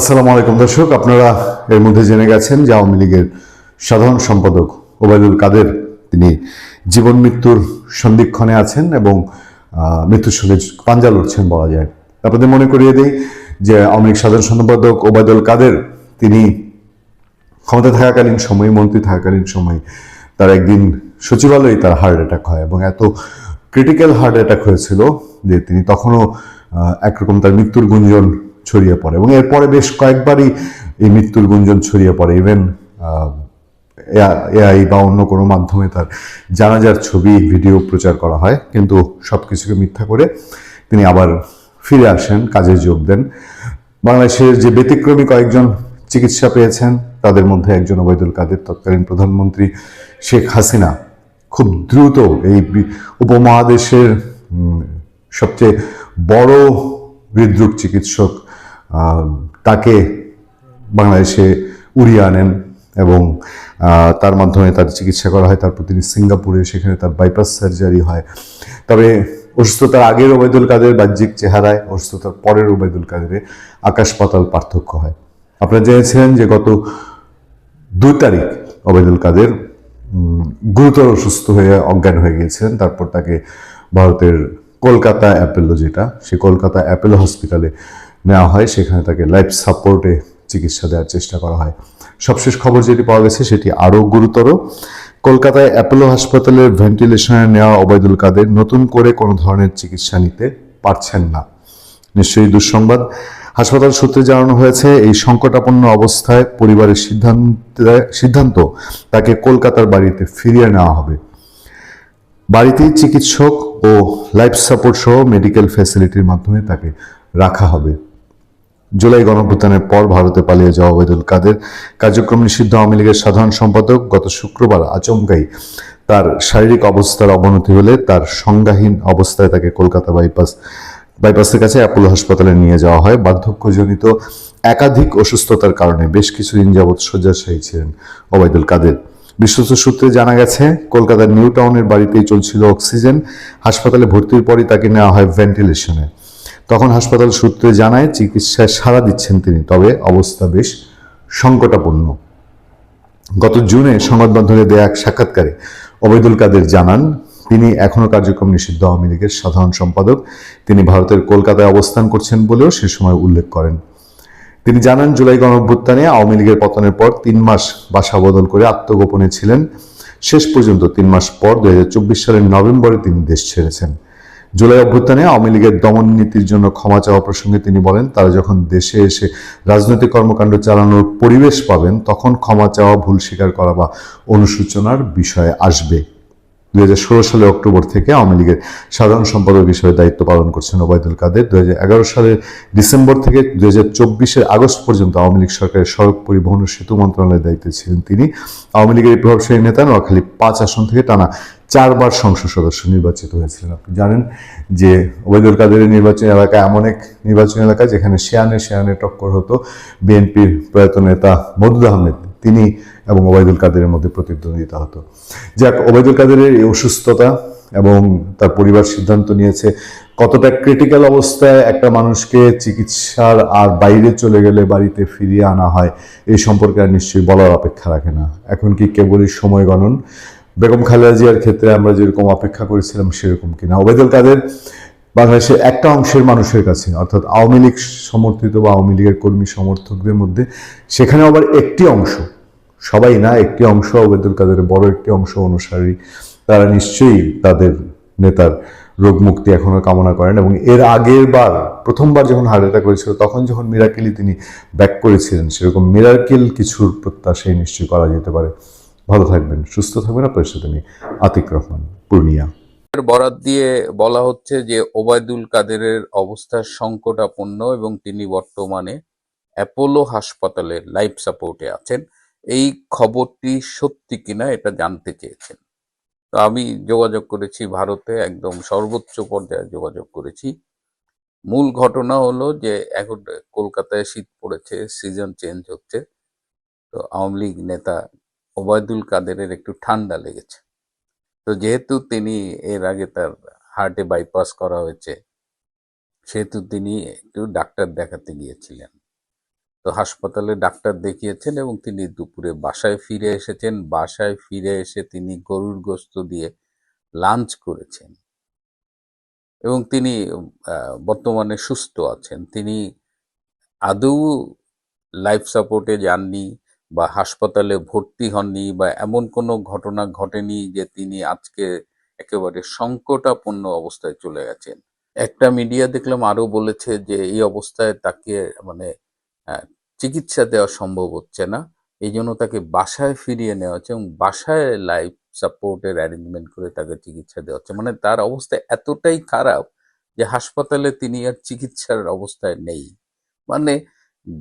আসসালামু আলাইকুম দর্শক, আপনারা এর মধ্যে জেনে গেছেন যে আওয়ামী লীগের সাধারণ সম্পাদক ওবায়দুল কাদের, তিনি জীবন মৃত্যুর সন্ধিক্ষণে আছেন এবং মৃত্যুর সঙ্গে পাঞ্জা লড়ছেন বলা যায়। আপনাদের মনে করিয়ে দিই যে আওয়ামী লীগ সাধারণ সম্পাদক ওবায়দুল কাদের, তিনি ক্ষমতা থাকাকালীন সময়, মন্ত্রী থাকাকালীন সময় তার একদিন সচিবালয়ে তার হার্ট অ্যাটাক হয় এবং এত ক্রিটিক্যাল হার্ট অ্যাটাক হয়েছিল যে তিনি তখনও একরকম তার মৃত্যুর গুঞ্জন ছড়িয়ে পড়ে। এবং এরপরে বেশ কয়েকবারই এই মৃত্যুর গুঞ্জন ছড়িয়ে পড়ে। ইভেন এআই বা অন্য কোনো মাধ্যমে তার জানাজার ছবি, ভিডিও প্রচার করা হয়। কিন্তু সব কিছুকে মিথ্যা করে তিনি আবার ফিরে আসেন, কাজে যোগ দেন। বাংলাদেশের যে ব্যতিক্রমী কয়েকজন চিকিৎসা পেয়েছেন, তাদের মধ্যে একজন ওবায়দুল কাদের, তৎকালীন প্রধানমন্ত্রী শেখ হাসিনা। খুব দ্রুত এই উপমহাদেশের সবচেয়ে বড় হৃদরোগ চিকিৎসক তাকে বাংলাদেশে উড়িয়ে আনেন এবং তার মাধ্যমে তার চিকিৎসা করা হয়। তারপর তিনি সিঙ্গাপুরে, সেখানে তার বাইপাস সার্জারি হয়। তবে অসুস্থতার আগের ওবায়দুল কাদের বাহ্যিক চেহারায়, অসুস্থতার পরের ওবায়দুল কাদেরে আকাশ পাতাল পার্থক্য হয়। আপনারা জেনেছিলেন যে গত দুই তারিখ ওবায়দুল কাদের গুরুতর অসুস্থ হয়ে অজ্ঞান হয়ে গিয়েছিলেন তারপর তাকে ভারতের কলকাতা অ্যাপেলো যেটা, সে কলকাতা অ্যাপেলো হসপিটালে নেওয়া হয়, সেখানে তাকে লাইফ সাপোর্টে চিকিৎসা দেওয়ার চেষ্টা করা হয়। সবশেষ খবর যেটি পাওয়া গেছে, সেটি আরও গুরুতর। কলকাতায় অ্যাপোলো হাসপাতালের ভেন্টিলেশনে নেওয়া ওবায়দুল কাদের নতুন করে কোনো ধরনের চিকিৎসা নিতে পারছেন না। নিশ্চয়ই দুঃসংবাদ। হাসপাতাল সূত্রে জানানো হয়েছে, এই সংকটাপন্ন অবস্থায় পরিবারের সিদ্ধান্ত সিদ্ধান্ত তাকে কলকাতার বাড়িতে ফিরিয়ে নেওয়া হবে। বাড়িতেই চিকিৎসক ও লাইফ সাপোর্ট সহ মেডিকেল ফ্যাসিলিটির মাধ্যমে তাকে রাখা হবে। জুলাই গণভ্যুত্থানের পর ভারতে পালিয়ে যাওয়া ওবায়দুল কাদের কার্যক্রম নিষিদ্ধ আওয়ামী লীগের সাধারণ সম্পাদক গত শুক্রবার আচমকাই তার শারীরিক অবস্থার অবনতি হলে তার সংজ্ঞাহীন অবস্থায় তাকে কলকাতা বাইপাস, বাইপাসের কাছে অ্যাপোলো হাসপাতালে নিয়ে যাওয়া হয়। বার্ধক্যজনিত একাধিক অসুস্থতার কারণে বেশ কিছুদিন যাবৎ শয্যাশায়ী ছিলেন ওবায়দুল কাদের। বিশ্বস্ত সূত্রে জানা গেছে, কলকাতার নিউ টাউনের বাড়িতেই চলছিল অক্সিজেন। হাসপাতালে ভর্তির পরই তাকে নেওয়া হয় ভেন্টিলেশনে। তখন হাসপাতাল সূত্রে জানায় চিকিৎসায় সাড়া দিচ্ছেন তিনি, তবে অবস্থা বেশ সংকটাপন্ন। গত জুনে সংবাদ মাধ্যমে দেয়া এক সাক্ষাৎকারে ওবায়দুল কাদের জানান, তিনি এখনও কার্যক্রম নিষিদ্ধ, আওয়ামী লীগের সাধারণ সম্পাদক। তিনি ভারতের কলকাতায় অবস্থান করছেন বলেও সে সময় উল্লেখ করেন। তিনি জানান, জুলাই গণঅভ্যুত্থানে আওয়ামী লীগের পতনের পর তিন মাস বাসা বদল করে আত্মগোপনে ছিলেন। শেষ পর্যন্ত তিন মাস পর দু হাজার চব্বিশ সালের নভেম্বরে তিনি দেশ ছেড়েছেন। জুলাই অভ্যুত্থানে আওয়ামী লীগের দমন নীতির জন্য ক্ষমা চাওয়া প্রসঙ্গে তিনি বলেন, তারা যখন দেশে এসে রাজনৈতিক কর্মকাণ্ড চালানোর পরিবেশ পাবেন, তখন ক্ষমা চাওয়া ভুল স্বীকার করা বা অনুশোচনার বিষয়ে আসবে। দুই হাজার ষোলো সালে অক্টোবর থেকে আওয়ামী লীগের সাধারণ সম্পাদক হিসেবে দায়িত্ব পালন করছেন ওবায়দুল কাদের। দু হাজার এগারো সালের ডিসেম্বর থেকে দু হাজার আগস্ট পর্যন্ত আওয়ামী লীগ সরকারের সড়ক পরিবহন ও সেতু মন্ত্রণালয়ের দায়িত্বে ছিলেন তিনি। আওয়ামী লীগের প্রভাবশালী নেতা নোয়াখালী পাঁচ আসন থেকে টানা চারবার সংসদ সদস্য নির্বাচিত হয়েছিলেন আপনি জানেন যে ওবায়দুল কাদেরের নির্বাচনী এলাকা এমন এক নির্বাচনী এলাকা যেখানে শেয়ানে শেয়ানে টক্কর হতো বিএনপির প্রয়াত নেতা মদুদ আহমেদ। তিনি এবং ওবায়দুল কাদেরের মধ্যে প্রতিদ্বন্দ্বিতা হতো। যাক, ওবায়দুল কাদেরের এই অসুস্থতা এবং তার পরিবার সিদ্ধান্ত নিয়েছে কতটা ক্রিটিক্যাল অবস্থায় একটা মানুষকে চিকিৎসার আর বাইরে চলে গেলে বাড়িতে ফিরিয়ে আনা হয়, এই সম্পর্কে আর নিশ্চয়ই বলার অপেক্ষা রাখে না। এখন কি কেবলই সময় গণন? বেগম খালেদা জিয়ার ক্ষেত্রে আমরা যেরকম অপেক্ষা করেছিলাম সেরকম কিনা ওবায়দুল কাদের বাংলাদেশের একটা অংশের মানুষের কাছে অর্থাৎ আওয়ামী লীগ সমর্থিত বা আওয়ামী লীগের কর্মী সমর্থকদের মধ্যে সেখানে আবার একটি অংশ, সবাই না, একটি অংশ ওবায়দুল কাদের, বড় একটি অংশ অনুসারী, তারা নিশ্চয়ই তাদের নেতার রোগ মুক্তি এখনও কামনা করেন এবং এর আগের বার প্রথমবার যখন হার্ট অ্যাটাক করেছিল তখন যখন মিরাকেলি তিনি ব্যাক করেছিলেন, সেরকম মিরাকেল কিছুর প্রত্যাশাই নিশ্চয়ই করা যেতে পারে। ভালো থাকবেন, সুস্থ থাকবেন। আপনার সাথে আমি আতিক রহমান, পূর্ণিয়া। বরাত দিয়ে বলা হচ্ছে যে, ওবায়দুল কাদেরের অবস্থা সংকটাপন্ন এবং তিনি বর্তমানে অ্যাপোলো হাসপাতালের লাইফ সাপোর্টে আছেন। এই খবরটি সত্যি কিনা এটা জানতে চেয়েছেন। তো আমি যোগাযোগ করেছি ভারতে, একদম সর্বোচ্চ পর্যায়ে যোগাযোগ করেছি। মূল ঘটনা হলো যে, এখন কলকাতায় শীত পড়েছে, সিজন চেঞ্জ হচ্ছে। তো আওয়ামী লীগ নেতা ওবায়দুল কাদেরের একটু ঠান্ডা লেগেছে। তো যেহেতু তিনি এর আগে তার হার্টে বাইপাস করা হয়েছে, সেহেতু তিনি একটু ডাক্তার দেখাতে গিয়েছিলেন। তো হাসপাতালে ডাক্তার দেখিয়েছেন এবং তিনি দুপুরে বাসায় ফিরে এসেছেন। বাসায় ফিরে এসে তিনি গরুর গোস্ত দিয়ে লাঞ্চ করেছেন। এবং তিনি বর্তমানে সুস্থ আছেন। তিনি আদৌ লাইফ সাপোর্টে যাননি বা হাসপাতালে ভর্তি হননি বা এমন কোনো ঘটনা ঘটেনি যে তিনি আজকে একেবারে সংকটাপন্ন অবস্থায় চলে গেছেন। একটা মিডিয়া দেখলাম আরও বলেছে যে এই অবস্থায় তাকে মানে চিকিৎসা দেওয়া সম্ভব হচ্ছে না। এই জন্য তাকে বাসায় ফিরিয়ে নেওয়া হচ্ছে এবং বাসায় লাইফ সাপোর্টের অ্যারেঞ্জমেন্ট করে তাকে চিকিৎসা দেওয়া হচ্ছে। মানে তার অবস্থা এতটাই খারাপ যে হাসপাতালে তিনি আর চিকিৎসার অবস্থায় নেই। মানে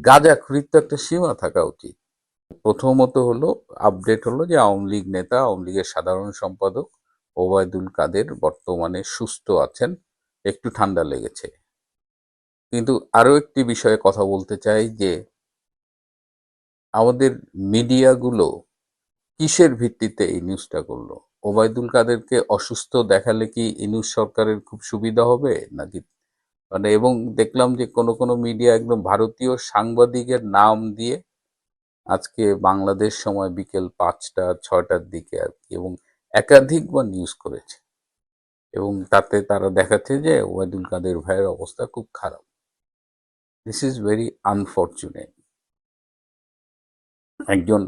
গাঁজাখুরির তো একটা সীমা থাকা উচিত। প্রথমত হলো আপডেট হলো যে আওয়ামী লীগ নেতা, আওয়ামী লীগের সাধারণ সম্পাদক ওবায়দুল কাদের বর্তমানে সুস্থ আছেন, একটু ঠান্ডা লেগেছে। কিন্তু আরও একটি বিষয়ে কথা বলতে চাই যে, আমাদের মিডিয়াগুলো কিসের ভিত্তিতে এই নিউজটা করল? ওবায়দুল কাদেরকে অসুস্থ দেখালে কি ইনুস সরকারের খুব সুবিধা হবে? নাকি মানে এবং দেখলাম যে কোনো কোনো মিডিয়া একদম ভারতীয় সাংবাদিকের নাম দিয়ে আজকে বাংলাদেশ সময় বিকেল পাঁচটা, ছয়টার দিকে আর কি, এবং একাধিকবার নিউজ করেছে। এবং তাতে তারা দেখাচ্ছে যে ওয়াইদুল কাদের ভাইয়ের অবস্থা খুব খারাপ। দিস ইজ ভেরি আনফর্চুনেট একজন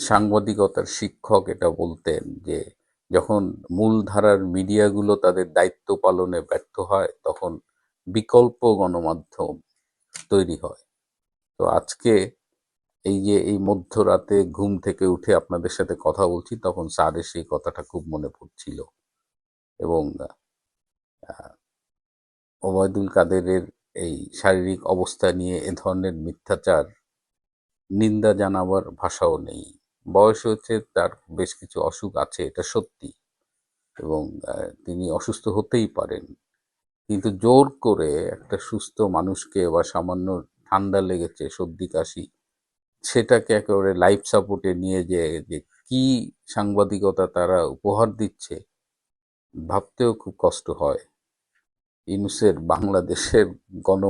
সাংবাদিকতার শিক্ষক এটা বলতেন যে যখন মূলধারার মিডিয়াগুলো তাদের দায়িত্ব পালনে ব্যর্থ হয়, তখন বিকল্প গণমাধ্যম তৈরি হয়। তো আজকে এই যে এই মধ্যরাতে ঘুম থেকে উঠে আপনাদের সাথে কথা বলছি, তখন স্যারের সেই কথাটা খুব মনে পড়ছিল। এবং ওবায়দুল কাদেরের এই শারীরিক অবস্থা নিয়ে এ ধরনের মিথ্যাচার, নিন্দা জানাবার ভাষাও নেই। বয়স হচ্ছে তার বেশ কিছু অসুখ আছে, এটা সত্যি। এবং তিনি অসুস্থ হতেই পারেন। কিন্তু জোর করে একটা সুস্থ মানুষকে বা সামান্য ঠান্ডা লেগেছে, সর্দি, কাশি, সেটাকে একেবারে লাইফ সাপোর্টে নিয়ে যে যে কি সাংবাদিকতা তারা উপহার দিচ্ছে, ভাবতেও খুব কষ্ট হয়। ইনুসের বাংলাদেশের গণ